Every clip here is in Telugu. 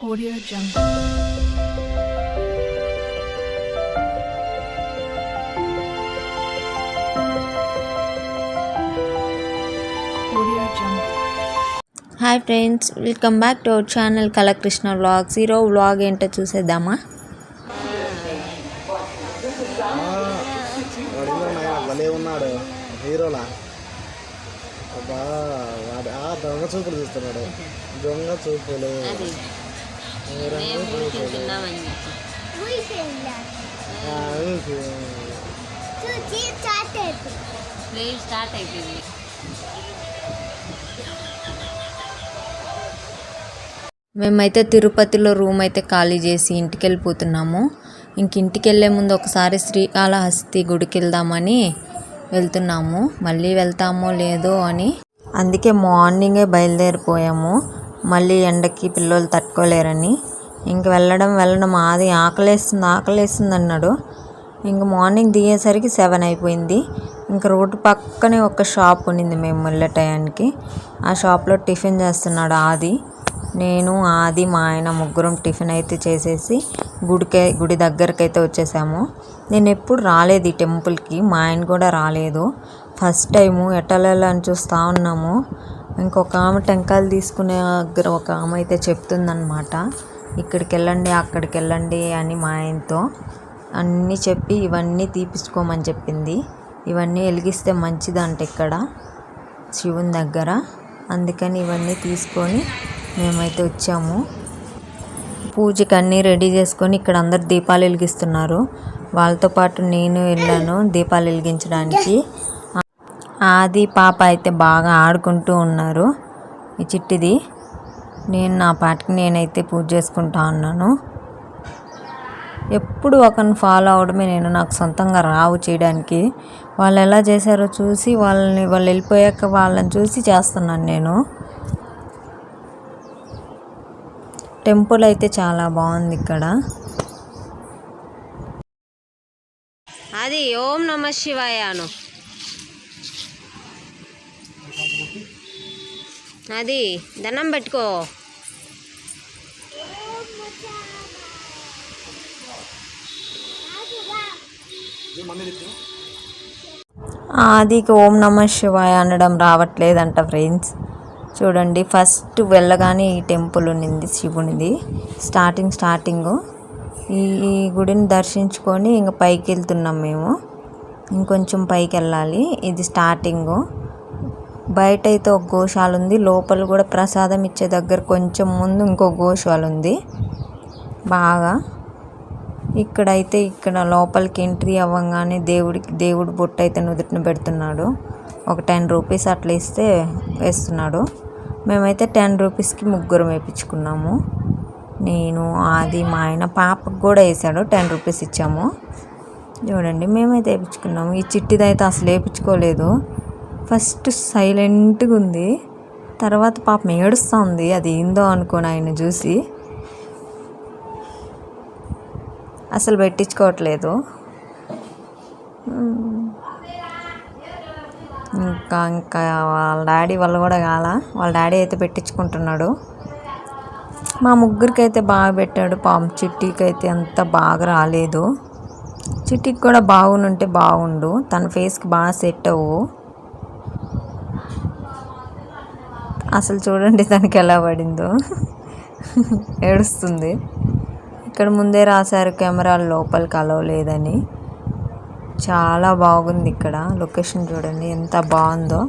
Audio Jungle. Audio Jungle. Hi friends welcome back to our channel Kalakrishna vlogs ఈరో వ్లాగ్ ఏంటో చూసేద్దామా? ఉన్నాడు. హీరోలా. అబ్బా వాడు ఆ దొంగ చూపులు చూస్తున్నాడు. దొంగ చూపులు. స్టార్ట్ అయిపోయింది మేమైతే తిరుపతిలో రూమ్ అయితే ఖాళీ చేసి ఇంటికి వెళ్ళిపోతున్నాము ఇంక ఇంటికి వెళ్ళే ముందు ఒకసారి శ్రీకాళహస్తి గుడికి వెళ్దామని వెళ్తున్నాము. మళ్ళీ వెళ్తామో లేదో అని. అందుకే మార్నింగే బయలుదేరిపోయాము. మళ్ళీ ఎండకి పిల్లలు తట్టుకోలేరని. ఇంక వెళ్ళడం వెళ్ళడం ఆది ఆకలేస్తుంది ఆకలేస్తుంది అన్నాడు. ఇంక మార్నింగ్ దిగేసరికి సెవెన్ అయిపోయింది. ఇంక రోడ్డు పక్కనే ఒక షాప్ ఉండింది మేము వెళ్ళే టయానికి. ఆ షాప్లో టిఫిన్ చేస్తున్నాడు ఆది. నేను ఆది మా ఆయన ముగ్గురం టిఫిన్ అయితే చేసేసి గుడికి గుడి దగ్గరికి అయితే వచ్చేసాము. నేను ఎప్పుడు రాలేదు ఈ టెంపుల్కి. మా ఆయన కూడా రాలేదు. ఫస్ట్ టైము ఎట్టలేలని చూస్తూ ఉన్నాము. ఇంకొక ఆమె టెంకాయలు తీసుకునే దగ్గర ఒక ఆమె అయితే చెప్తుందనమాట ఇక్కడికి వెళ్ళండి అక్కడికి వెళ్ళండి అని మా ఆయనతో అన్నీ చెప్పి ఇవన్నీ తీపించుకోమని చెప్పింది. ఇవన్నీ వెలిగిస్తే మంచిదంట ఇక్కడ శివుని దగ్గర. అందుకని ఇవన్నీ తీసుకొని మేమైతే వచ్చాము. పూజకి అన్నీ రెడీ చేసుకొని ఇక్కడ అందరు దీపాలు వెలిగిస్తున్నారు. వాళ్ళతో పాటు నేను వెళ్ళాను దీపాలు వెలిగించడానికి. ఆది పాప అయితే బాగా ఆడుకుంటూ ఉన్నారు. ఈ చిట్టిది. నేను నా పాటికి నేనైతే పూజ చేసుకుంటా ఉన్నాను. ఎప్పుడు ఒకరిని ఫాలో అవడమే నేను నాకు సొంతంగా రావు చేయడానికి. వాళ్ళు ఎలా చేశారో చూసి వాళ్ళని వాళ్ళు వెళ్ళిపోయాక వాళ్ళని చూసి చేస్తున్నాను నేను. టెంపుల్ అయితే చాలా బాగుంది ఇక్కడ. అది ఓం నమ శివాయను అది దండం పెట్టుకో. ఆదికి ఓం నమ శివాయ అనడం రావట్లేదంట ఫ్రెండ్స్. చూడండి ఫస్ట్ వెళ్ళగానే ఈ టెంపుల్ ఉన్నింది శివునిది. Starting starting. ఈ ఈ గుడిని దర్శించుకొని ఇంక పైకి వెళ్తున్నాం మేము. ఇంకొంచెం పైకి వెళ్ళాలి ఇది స్టార్టింగు. బయట అయితే ఒక గోశాల ఉంది లోపల కూడా ప్రసాదం ఇచ్చే దగ్గర కొంచెం ముందు ఇంకో గోశాల ఉంది బాగా. ఇక్కడైతే ఇక్కడ లోపలికి ఎంట్రీ అవ్వగానే దేవుడికి దేవుడి బొట్టు అయితే నుదుటిన పెడుతున్నాడు. ఒక టెన్ రూపీస్ అట్లా ఇస్తే వేస్తున్నాడు. మేమైతే టెన్ రూపీస్కి ముగ్గురం వేయించుకున్నాము నేను ఆది మా ఆయన పాపకు కూడా వేసాడు. టెన్ రూపీస్ ఇచ్చాము. చూడండి మేమైతే వేయించుకున్నాము ఈ చిట్టిదైతే అసలు వేయించుకోలేదు ఫస్ట్ సైలెంట్గా ఉంది. తర్వాత పాపం ఏడుస్తుంది. అది ఏందో అనుకోని ఆయన చూసి. అసలు పెట్టించుకోవట్లేదు. ఇంకా ఇంకా వాళ్ళ డాడీ వాళ్ళు కూడా కాల. వాళ్ళ డాడీ అయితే పెట్టించుకుంటున్నాడు. మా ముగ్గురికి అయితే బాగా పెట్టాడు. పాము చిట్టికి అయితే అంత బాగా రాలేదు. చిట్టికి కూడా బాగుంటే బాగుండు. తన ఫేస్కి బాగా సెట్ అవ్వు. అసలు చూడండి దానికి ఎలా పడిందో. ఏడుస్తుంది. ఇక్కడ ముందే రాశారు కెమెరాలు లోపలికి అలవ్ లేదని చాలా బాగుంది ఇక్కడ లొకేషన్ చూడండి ఎంత బాగుందో.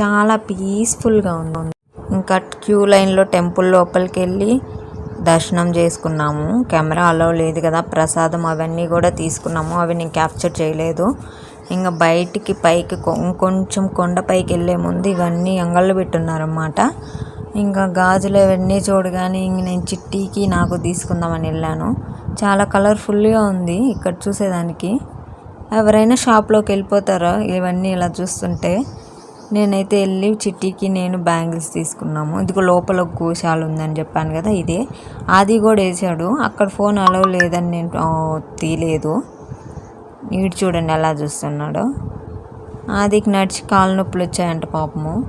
చాలా పీస్ఫుల్గా ఉంది. ఇంకా క్యూ లైన్లో టెంపుల్ లోపలికి వెళ్ళి దర్శనం చేసుకున్నాము. కెమెరా అలవ్ లేదు కదా ప్రసాదం అవన్నీ కూడా తీసుకున్నాము. అవి నేను క్యాప్చర్ చేయలేదు. ఇంకా బయటికి పైకి కొం- కొంచెం కొండపైకి వెళ్ళే ముందు ఇవన్నీ అంగళ్ళు పెట్టున్నారన్నమాట. ఇంకా గాజులు అవన్నీ చూడగానే ఇంక నేను చిట్టీకి నాకు తీసుకుందామని వెళ్ళాను. చాలా కలర్ఫుల్గా ఉంది ఇక్కడ చూసేదానికి. ఎవరైనా షాప్లోకి వెళ్ళిపోతారా ఇవన్నీ ఇలా చూస్తుంటే? నేనైతే వెళ్ళి చిట్టీకి నేను బ్యాంగిల్స్ తీసుకున్నాము. ఇదిగో లోపల ఒక గోశాల ఉందని చెప్పాను కదా ఇదే. అది కూడా వేసాడు. అక్కడ ఫోన్ అలవ్ లేదని నేను తీయలేదు. ఈడు చూడండి ఎలా చూస్తున్నాడో. ఆదికి నడిచి కాళ్ళ నొప్పులు వచ్చాయంట పాపము.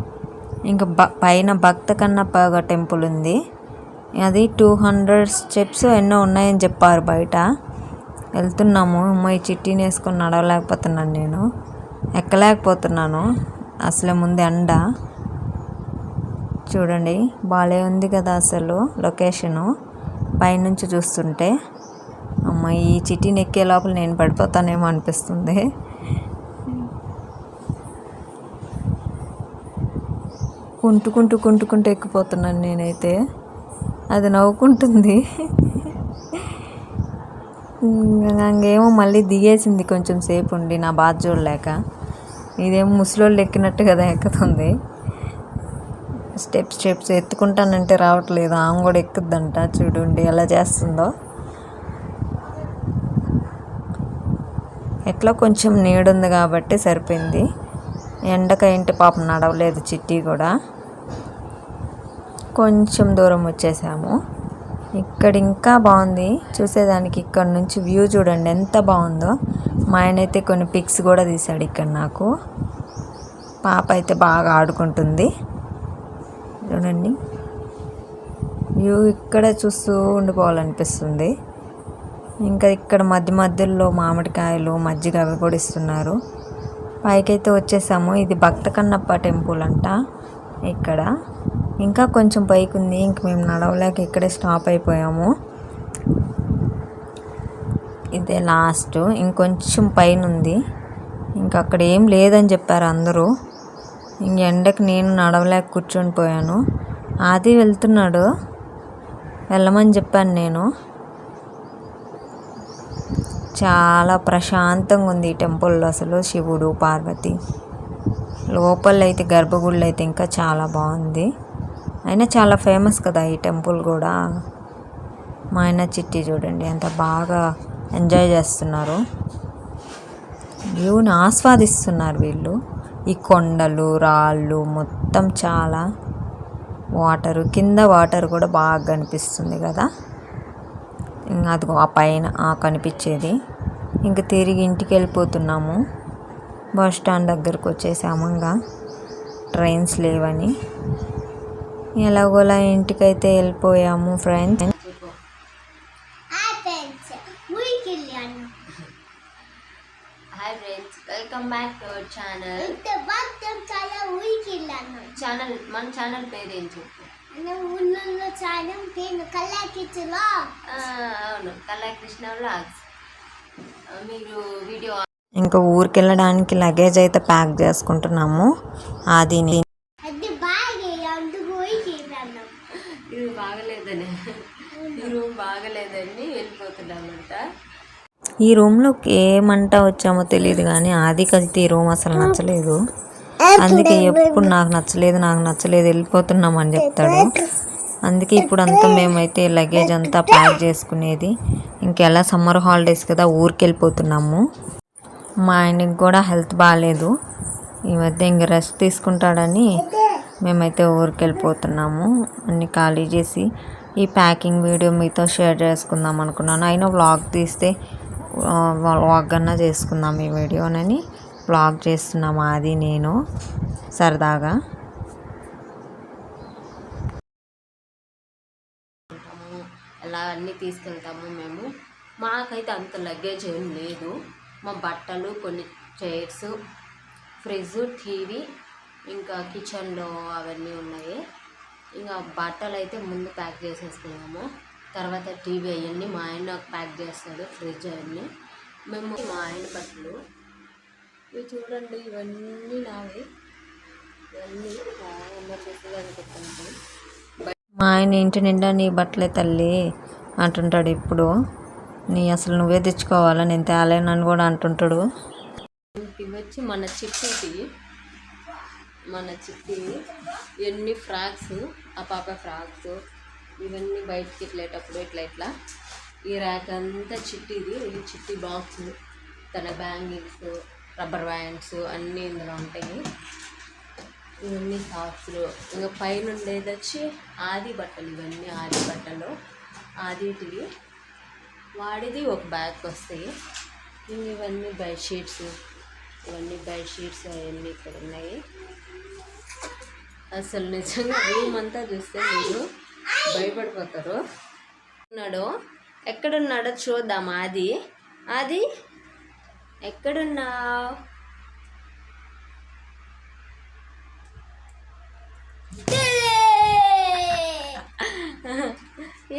ఇంకా బ పైన భక్త కన్నప్ప టెంపుల్ ఉంది. అది టూ హండ్రెడ్ స్టెప్స్ ఎన్నో ఉన్నాయని చెప్పారు బయట. వెళ్తున్నాము. అమ్మాయి ఈ చిట్టీని వేసుకొని నడవలేకపోతున్నాను నేను. ఎక్కలేకపోతున్నాను. అసలు ముందు ఎండ. చూడండి. బాగాలే ఉంది కదా అసలు లొకేషను. పైనుంచి చూస్తుంటే. అమ్మ ఈ చిట్టీని ఎక్కే లోపల నేను పడిపోతానేమో అనిపిస్తుంది. కుంటుకుంటూ కుంటుకుంటూ ఎక్కిపోతున్నాను నేనైతే. అది నవ్వుకుంటుంది. ఇంకేమో మళ్ళీ దిగేసింది కొంచెం సేపు ఉండి నా బాధ చూడలేక. ఇదేమో ముసలోళ్ళు ఎక్కినట్టు కదా ఎక్కుతుంది. స్టెప్స్ స్టెప్స్ ఎత్తుకుంటానంటే రావట్లేదు ఆమె కూడా ఎక్కుద్దంట. చూడండి ఎలా చేస్తుందో. ఎట్లా కొంచెం నీడుంది కాబట్టి సరిపోయింది. ఎండకైంటి పాపం నడవలేదు చిట్టి కూడా. కొంచెం దూరం వచ్చేసాము. ఇక్కడ ఇంకా బాగుంది. చూసేదానికి ఇక్కడ నుంచి వ్యూ చూడండి ఎంత బాగుందో. మా ఆయన అయితే కొన్ని పిక్స్ కూడా తీశాడు ఇక్కడ నాకు. పాప అయితే బాగా ఆడుకుంటుంది. చూడండి. వ్యూ ఇక్కడ చూస్తూ ఉండిపోవాలనిపిస్తుంది. ఇంకా ఇక్కడ మధ్య మధ్యలో మామిడికాయలు మజ్జిగ అవి కూడా ఇస్తున్నారు. పైకైతే వచ్చేసాము. ఇది భక్త కన్నప్ప టెంపుల్ అంట ఇక్కడ. ఇంకా కొంచెం పైకి ఉంది. ఇంక మేము నడవలేక ఇక్కడే స్టాప్ అయిపోయాము. ఇదే లాస్ట్. ఇంకొంచెం పైన ఉంది. ఇంకా అక్కడ ఏం లేదని చెప్పారు అందరూ. ఇంక ఎండకి నేను నడవలేక కూర్చొని పోయాను. ఆది వెళ్తున్నాడు. వెళ్ళమని చెప్పాను నేను. చాలా ప్రశాంతంగా ఉంది ఈ టెంపుల్లో అసలు శివుడు పార్వతి. లోపల అయితే గర్భగుడిలో అయితే ఇంకా చాలా బాగుంది అయినా చాలా ఫేమస్ కదా ఈ టెంపుల్ కూడా మా ఆయన చిట్టి చూడండి ఎంత బాగా ఎంజాయ్ చేస్తున్నారు. వ్యూని ఆస్వాదిస్తున్నారు వీళ్ళు. ఈ కొండలు రాళ్ళు మొత్తం చాలా. వాటరు కింద వాటర్ కూడా బాగా కనిపిస్తుంది కదా. అదిగో ఆ పైన ఆ కనిపించేది. ఇంక తిరిగి ఇంటికి వెళ్ళిపోతున్నాము. బస్ స్టాండ్ దగ్గరకు వచ్చేసాము ఇంకా. ట్రైన్స్ లేవని. ఎలాగోలా ఇంటికైతే వెళ్ళిపోయాము ఫ్రెండ్స్. హాయ్ ఫ్రెండ్స్ ఊరికి వెళ్ళాను hi friends welcome back to our channel మన ఛానల్ పేరు ఏం చెప్పు? అవును. కళాకృష్ణ వ్లాగ్స్ మీరు వీడియో ఇంకా ఊరికి వెళ్ళడానికి లగేజ్ అయితే ప్యాక్ చేసుకుంటున్నాము. ఆదిని అది ఇది బాగలేదని. ఈ రూమ్ బాగలేదని వెళ్ళిపోతున్నామంట. ఈ రూమ్లోకి ఏమంటా వచ్చామో తెలియదు కానీ ఆదికి అయితే ఈ రూమ్ అసలు నచ్చలేదు. అందుకే ఎప్పుడు నాకు నచ్చలేదు నాకు నచ్చలేదు వెళ్ళిపోతున్నాం అని చెప్తాడు. అందుకే ఇప్పుడు అంతా మేమైతే లగేజ్ అంతా ప్యాక్ చేసుకునేది. ఇంకెలా సమ్మర్ హాలిడేస్ కదా ఊరికి వెళ్ళిపోతున్నాము మా ఆయనకి కూడా హెల్త్ బాగాలేదు ఈ మధ్య ఇంక రెస్ట్ తీసుకుంటాడని మేమైతే ఊరికి వెళ్ళిపోతున్నాము అన్ని ఖాళీ చేసి ఈ ప్యాకింగ్ వీడియో మీతో షేర్ చేసుకుందాం అనుకున్నాను. అయినా వ్లాగ్ తీస్తే వ్లాగ్ అన్నా చేసుకుందాం ఈ వీడియోనని. వ్లాగ్ చేస్తున్నాము అది నేను సరదాగా. అలా అన్నీ తీసుకెళ్తాము మేము. మాకైతే అంత లగేజ్ ఏం లేదు. మా బట్టలు కొన్ని చైర్స్ ఫ్రిడ్జ్ టీవీ ఇంకా కిచెన్లో అవన్నీ ఉన్నాయి. ఇంకా బట్టలు అయితే ముందు ప్యాక్ చేసేసుకున్నాము. తర్వాత టీవీ అవన్నీ మా ఆయన ప్యాక్ చేస్తాడు ఫ్రిడ్జ్ అవన్నీ. మేము మా ఆయన బట్టలు ఇవి చూడండి ఇవన్నీ నావి. ఇవన్నీ మా చేసేది అనుకుంటున్నాను మా ఆయన ఇంటి నిండా నీ బట్టలే తల్లి అంటుంటాడు ఇప్పుడు. నీ అసలు నువ్వే తెచ్చుకోవాలా? నేను తేలేనని కూడా అంటుంటాడు. వచ్చి మన చిట్టిది మన చిట్టి ఎన్ని ఫ్రాక్స్ ఆ పాప ఫ్రాక్స్ ఇవన్నీ బయటికి ఇట్లేటప్పుడు ఇట్లా ఇట్లా. ఈ ర్యాక్ అంతా చిట్టిది ఇది చిట్టి బాక్స్ తన బ్యాంగిల్స్ రబ్బర్ బ్యాండ్స్ అన్నీ ఇందులో ఉంటాయి. ఇవన్నీ సాక్స్లు. ఇంకా పైన ఉండేది వచ్చి ఆది బట్టలు. ఇవన్నీ ఆది బట్టలు ఆదిటివి వాడిది ఒక బ్యాగ్ వస్తాయి. ఇంక ఇవన్నీ బెడ్షీట్స్ ఇవన్నీ బెడ్షీట్స్ అవన్నీ ఇక్కడ ఉన్నాయి. అసలు నిజంగా రూమ్ అంతా చూస్తే మీరు భయపడిపోతారు. ఉన్నాడు. ఎక్కడున్నాడో చూద్దాం. అది అది ఎక్కడున్నావు?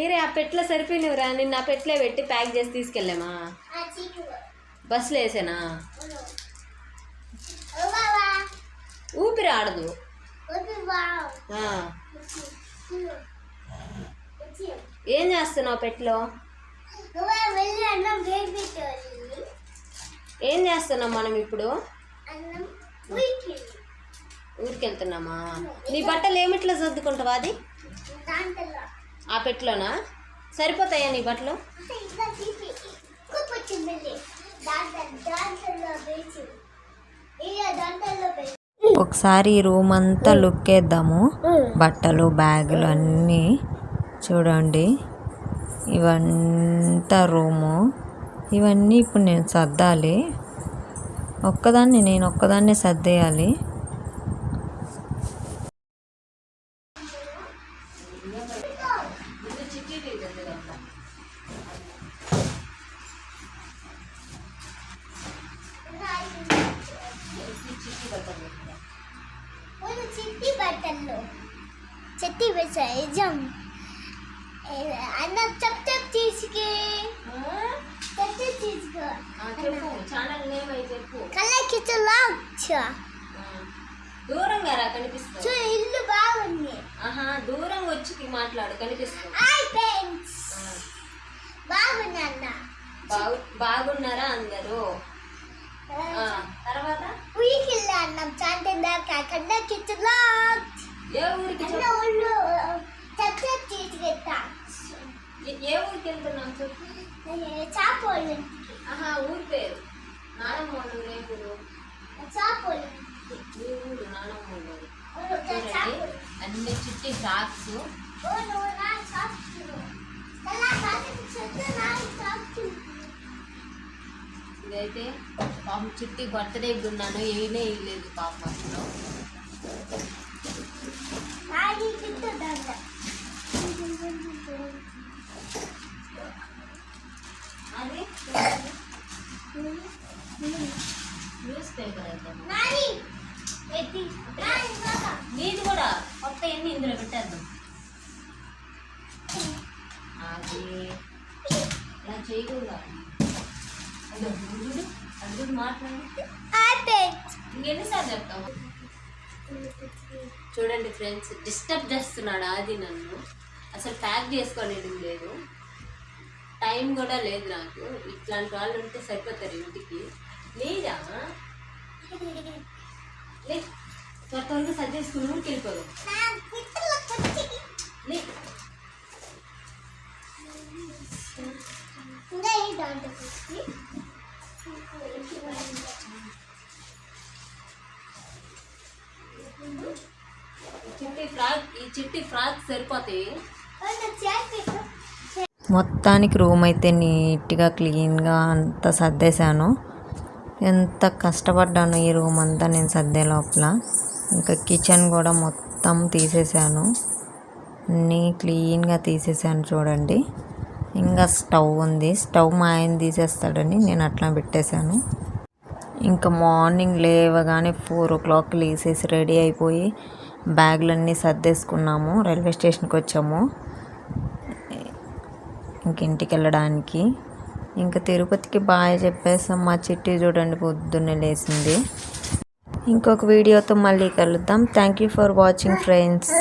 ఈరే ఆ పెట్లో సరిపోయినవురా. నిన్న ఆ పెట్లో పెట్టి ప్యాక్ చేసి తీసుకెళ్ళామా? బస్సులో వేసానా? ఊపిరి ఆడదు. ఏం చేస్తున్నావు పెట్లో నువ్వు వెళ్ళి అన్నం వేడి పెట్టాలి ఏం చేస్తున్నాం మనం ఇప్పుడు? ఊరికి వెళ్తున్నామా నీ బట్టలు ఏమిట్లా సర్దుకుంటావా అది? ఆ పెట్లోనా సరిపోతాయా నీ బట్టలు? ఒకసారి ఈ రూమ్ అంతా లుక్ వేద్దాము. బట్టలు బ్యాగులు అన్నీ చూడండి. ఇవంతా రూము. ఇవన్నీ ఇప్పుడు నేను సర్దాలి. ఒక్కదాన్ని నేను ఒక్కదాన్నే సర్దేయాలి. చెట్టి వేసా నిజం. అన్న చెప్ చెప్ తీసుకే కళ్ళకి లాచ్చా దూరంగా రా కనిపిస్తుంది. చూ ఇల్లు బాగుంది. ఆహా దూరంగా వచ్చి మాట్లాడు కనిపిస్తుంది. ఫ్రెండ్స్. అన్న? బాగు బాగున్నారా అందరూ? తర్వాత? ఉయికిల్లా అన్నం చాంటే దాకా కళ్ళకి లాచ్ ఏ ఊరికి అన్న? ఒళ్ళు ఏ ఊరికి వెళ్తున్నాం చెప్పు? చాపోళ్ళు ఆహా ఊరి పేరు. నానమ్మ ఊరు నానమ్మ చూడండి అన్ని చిట్టి చాపు ఇదైతే పాపం చిట్టి బర్త్డే ఉన్నాను ఏనే వేయలేదు పాపం అసలు అది? న్యూస్ పేపర్ అయితే నాది కూడా కొత్త ఎన్ని ఇందులో పెట్టేద్దాం? అది ఇలా చేయకూడదు? చూడు అది మాట్లాడు. ఇంకెన్నిసార్లు చెప్తాము చూడండి ఫ్రెండ్స్ డిస్టర్బ్ చేస్తున్నాడు అది నన్ను. అసలు ప్యాక్ చేసుకోలేదు లేదు. టైం కూడా లేదు నాకు. ఇట్లాంటి వాళ్ళు ఉంటే సరిపోతారు ఇంటికి. లేదా? త్వర త్వరగా వెళ్ళిపోదు. చిట్టి ఫ్రాక్ ఈ చిట్టి ఫ్రాక్ సరిపోతాయి మొత్తానికి రూమ్ అయితే నీట్గా క్లీన్గా అంతా సర్దేశాను. ఎంత కష్టపడ్డాను ఈ రూమ్ అంతా నేను సర్దే లోపల. ఇంకా కిచెన్ కూడా మొత్తం తీసేసాను అన్నీ క్లీన్గా తీసేసాను చూడండి. ఇంకా స్టవ్ ఉంది. స్టవ్ మా ఆయన తీసేస్తాడని నేను అట్లా పెట్టేశాను. ఇంకా మార్నింగ్ లేవగానే ఫోర్ ఓ క్లాక్ లేసేసి రెడీ అయిపోయి బ్యాగులన్నీ సర్దేసుకున్నాము. రైల్వే స్టేషన్కి వచ్చాము. ఇంక ఇంటికి వెళ్ళడానికి ఇంకా తిరుపతికి బాయ్ చెప్పేసాం. మా చిట్టి చూడండి పొద్దున్నే లేచింది. ఇంకొక వీడియోతో మళ్ళీ కలుద్దాం. Thank you for watching friends